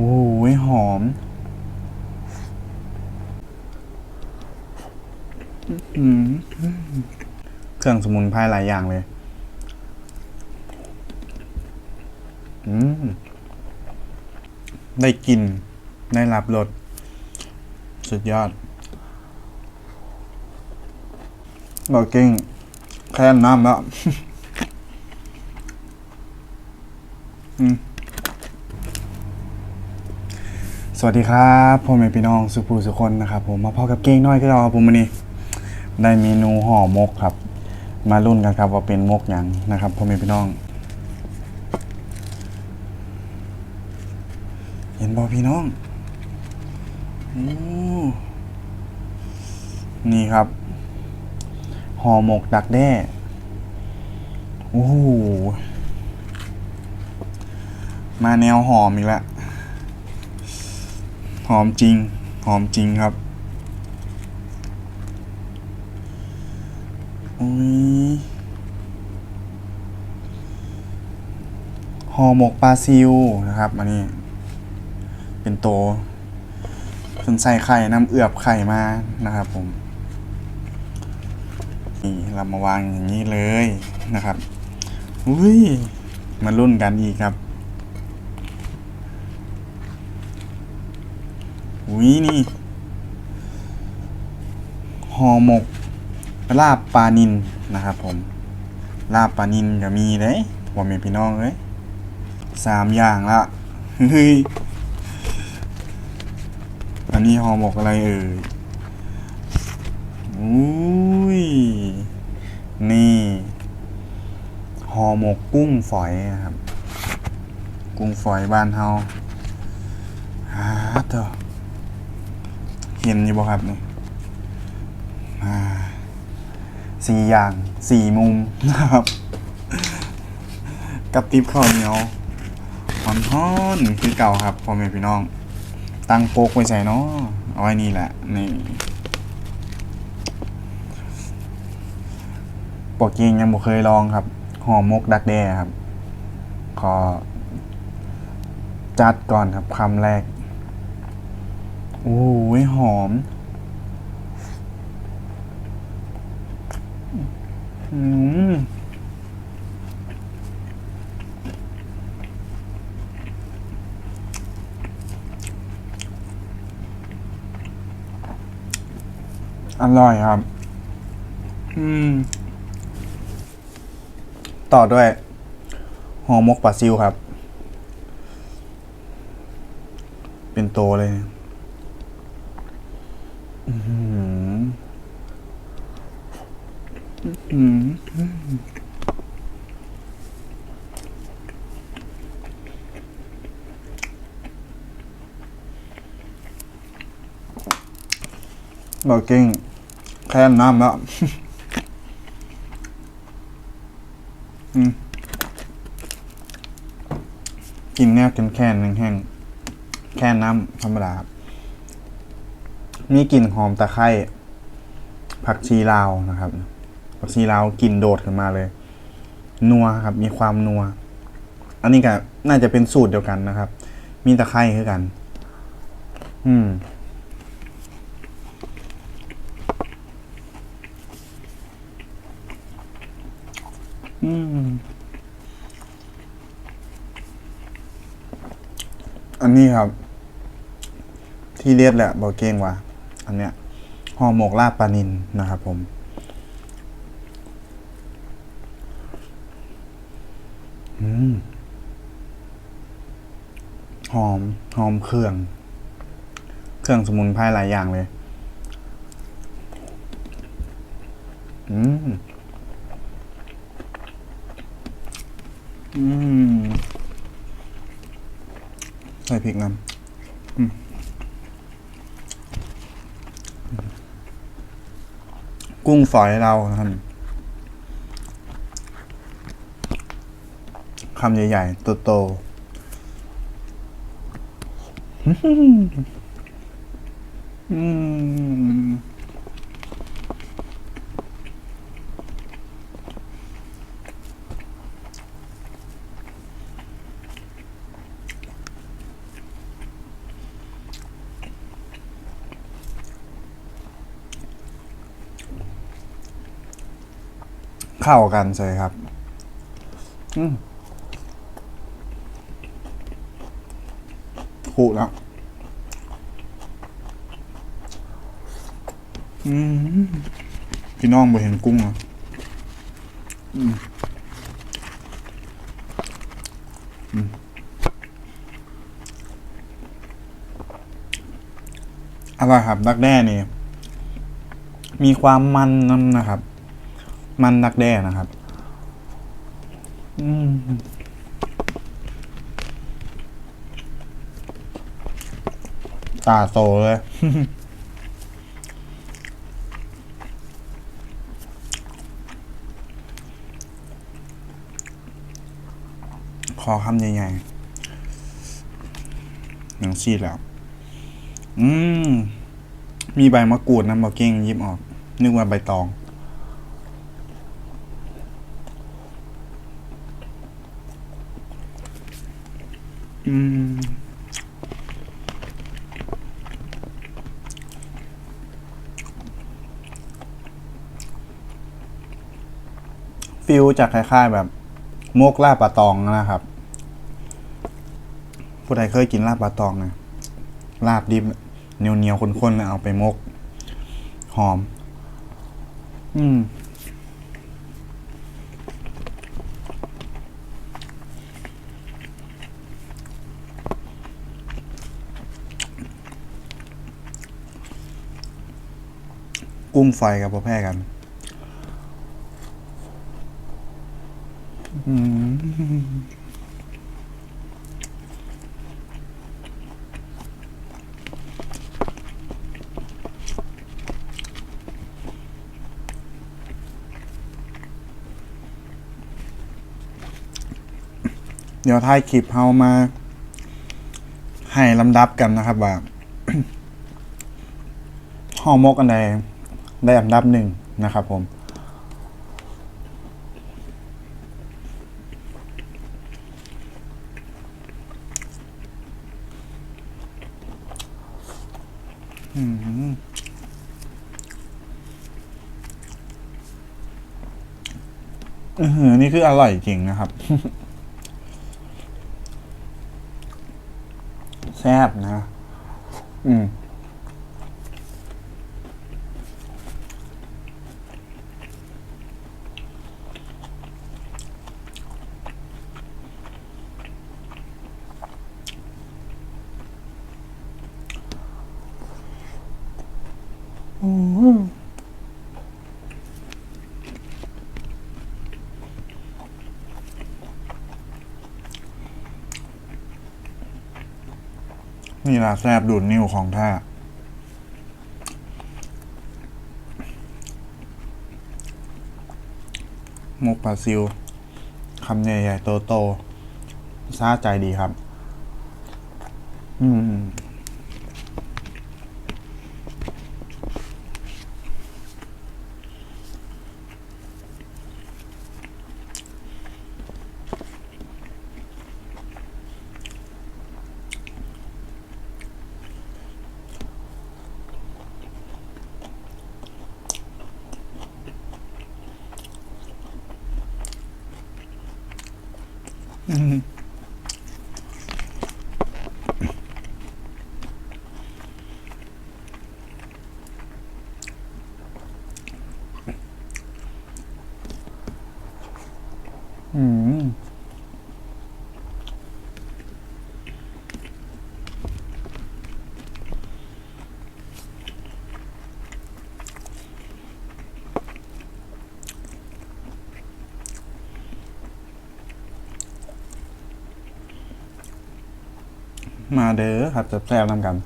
โอ้ยหอม เครื่องสมุนไพรหลายอย่างเลย ได้กลิน ได้รับรสสุดยอดบอกเก่งแค่น้ำแล้ว อืม สวัสดีครับพ่อแม่พี่น้องสุภูสุคนนะครับผมมาพ่อกับเก้งน้อยก็รอครับผมวันนี้ได้เมนูห่อมกครับ มารุ่นกันครับว่าเป็นมกอย่างนะครับพ่อแม่พี่น้อง เห็นบอพี่น้องอนี่ครับห่อหมกดักแด้โอ้โหมาแนวหอมอีกแล้ว หอมจริง หอมจริงครับอุ้ยห่อหมกปลาซิวนะครับอันนี้ เป็นโตส่วนใส่ไข่น้ำเอือบไข่มานะครับผมนี่เรามาวางอย่างนี้เลยนะครับอุ้ยมารุ่นกันอีกครับ อุ้ยนี่ห่อหมกลาบปลานินนะครับผม ลาบปลานินก็มีเด้ผมมีพี่น้องเลยสามอย่างละเฮ้ยอันนี้ห่อหมกอะไรเอ่ยอุ้ย นี่ห่อหมกกุ้งฝอยนะครับ กุ้งฝอยบ้านเฮาฮาเถอะ เห็นอยู่บ่ครับนี่อ่าสี่อย่างสี่มุมนะครับ กับติบข้าวเหนียวหอนฮ้อนคือเก่าครับพ่อแม่พี่น้อง ตั้งโปกไว้ใส่เนาะเอาไว้นี่แหละนี่ปกเองยังบ่เคยลองครับห่อหมกดักแด้ครับ ขอจัดก่อนครับคำแรก โอ้ยหอมอืมอร่อยครับ อืม ต่อด้วยห่อหมกปลาซิวครับ เป็นโตเลยอือหืออืม บอกเก่งแค่น้ำแล้วอืมกินแนวแค่นๆแห้งแค่น้ำธรรมดาครับมีกลิ่นหอมตะไคร้ผักชีลาวนะครับ ผักชีลาวกลิ่นโดดขึ้นมาเลย นัวครับ มีความนัว อันนี้ก็น่าจะเป็นสูตรเดียวกันนะครับ มีตะไคร้คือกัน อืม อืม อันนี้ครับ ที่เรียดแหละบอกเก้งว่า อันเนี้ยห่อหมกลาบปลานินนะครับผม อืม หอม หอมเครื่อง เครื่องสมุนไพรหลายอย่างเลย อืม อืมใส่พริกน้ำอืมกุ้งฝอยเราครับ คำใหญ่ๆ โตๆอื้อหืออืม เข้ากันเลยครับ อืมขูแล้วอืมพี่น้องไปเห็นกุ้งเหรออืมอืมอร่อยครับดักแด้นี่ มีความมันนั่นนะครับ มันดักแด้นะครับ อืมตาโตเลย ขอคำใหญ่ๆหนังซีดแล้ว อืม มีใบมะกรูดนะบอกเก้งยิบออก นึกว่าใบตอง อืม ฟิลจะคล้ายๆแบบมกลาบปลาตองนะครับ ผู้ใดเคยกินลาบปลาตองนะลาบดิบเหนียวเหนียวๆข้นๆแล้วเอาไปมก หอม อืม กุ้งไฟกับพ่อแพร่กันเดี๋ยวท้ายคลิปเฮามา ให้ลำดับกันนะครับว่าห่อมกอันใด ได้อันดับหนึ่งนะครับผม อืมอือหือนี่คืออร่อยจริงนะครับ แซ่บนะ อืม นี่ละแซบดูดนิ้วของแท้มกปลาซิวคำใหญ่ๆโตๆซาใจดีครับ อืม อืม อืม มาเด้อครับจะแซ่บๆนำกัน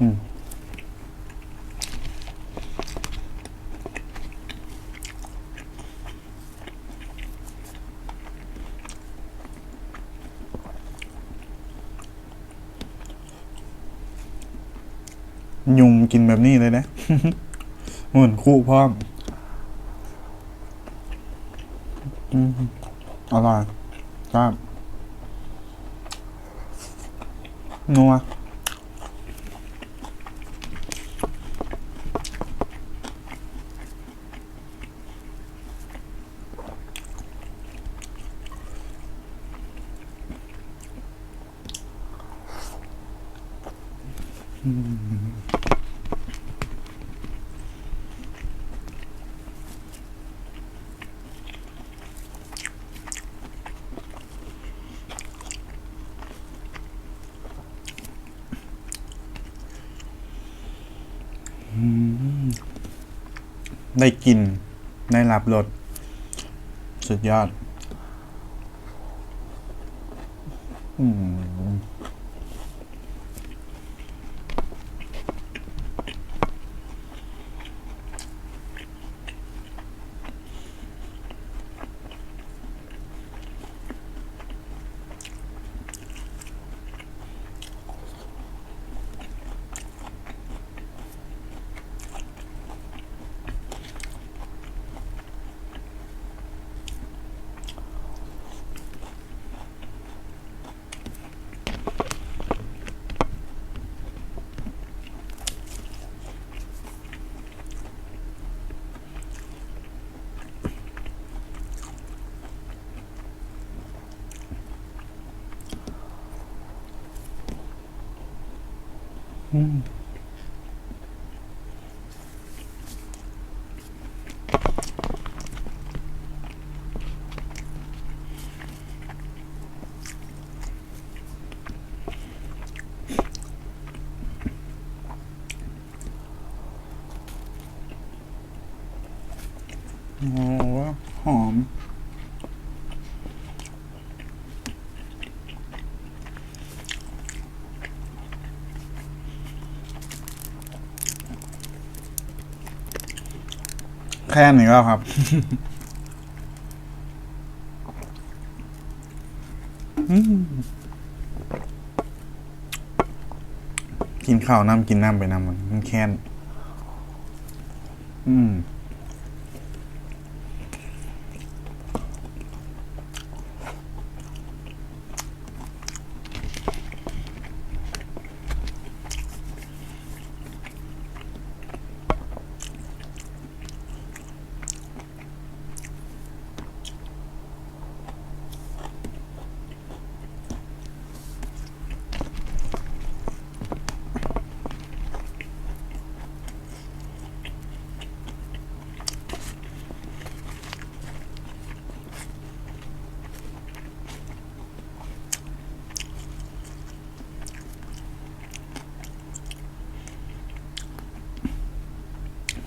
อืมยุงกินแบบนี้เลยนะเหมือนคู่พร้อมอืมอร่อยครับ 诺啊，嗯。 ได้กิน ได้รับรสสุดยอด อืม โอ้หอม แค่นี้ก็ครับ กินข้าวน้ำกินน้ำไปน้ำมันมันแค้น อืม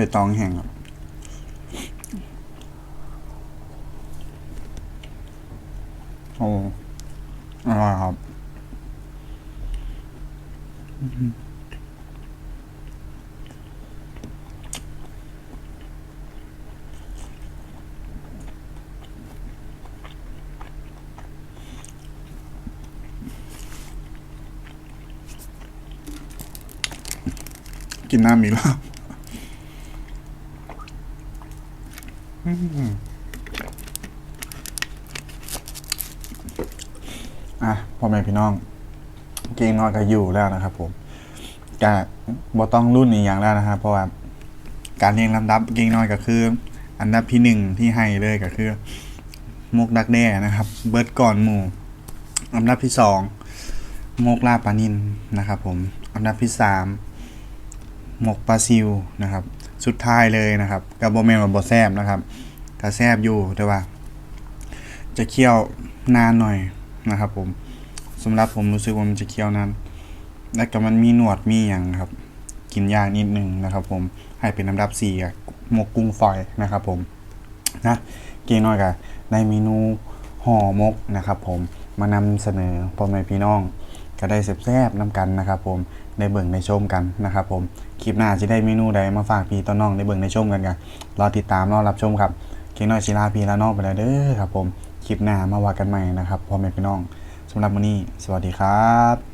ใบตองแห้งครับโอ้อร่อยครับกินน้ำอีกแล้ว อะพ่อแม่พี่น้องเกงนอยก็อยู่แล้วนะครับ ผมกะบ่ต้องรุ่นอีกอย่างแล้วนะครับเพราะว่าการเรียงลำดับเกงนอยก็คือ อันดับที่หนึ่งที่ให้เลยก็คือมกดักแด้นะครับ เบิร์ดก่อนหมู่อันดับที่สองมกลาบปานินนะครับ ผมอันดับที่สามมกปลาซิวนะครับ สุดท้ายเลยนะครับกับโบแมนว่าบ่แซบนะครับก็แซบอยู่แต่ว่า จะเคี่ยวนานหน่อยนะครับผมสำหรับผมรู้สึกว่ามันจะเคี่ยวนานและก็มันมีหนวดมีอย่างครับ กินยากนิดนึงนะครับ ผมให้เป็นลำดับสี่หมกกุ้งฝอยนะครับผมนะเกงน้อยกับในเมนูห่อมกนะครับ ผมมานำเสนอพ่อแม่พี่น้องก็ได้แซ่บๆน้ำกันนะครับ ผม ได้เบิ่งในชมกันนะครับผมคลิปหน้าจะได้เมนูใดมาฝากพี่ต้นน้องได้เบิ่งในชมกันกันรอติดตามรอรับชมครับเก่งน้อยศิลาพี่และน้องไปแล้วเด้อครับผมคลิปหน้ามาว่ากันใหม่นะครับพ่อแม่พี่น้องสำหรับวันนี้ สวัสดีครับ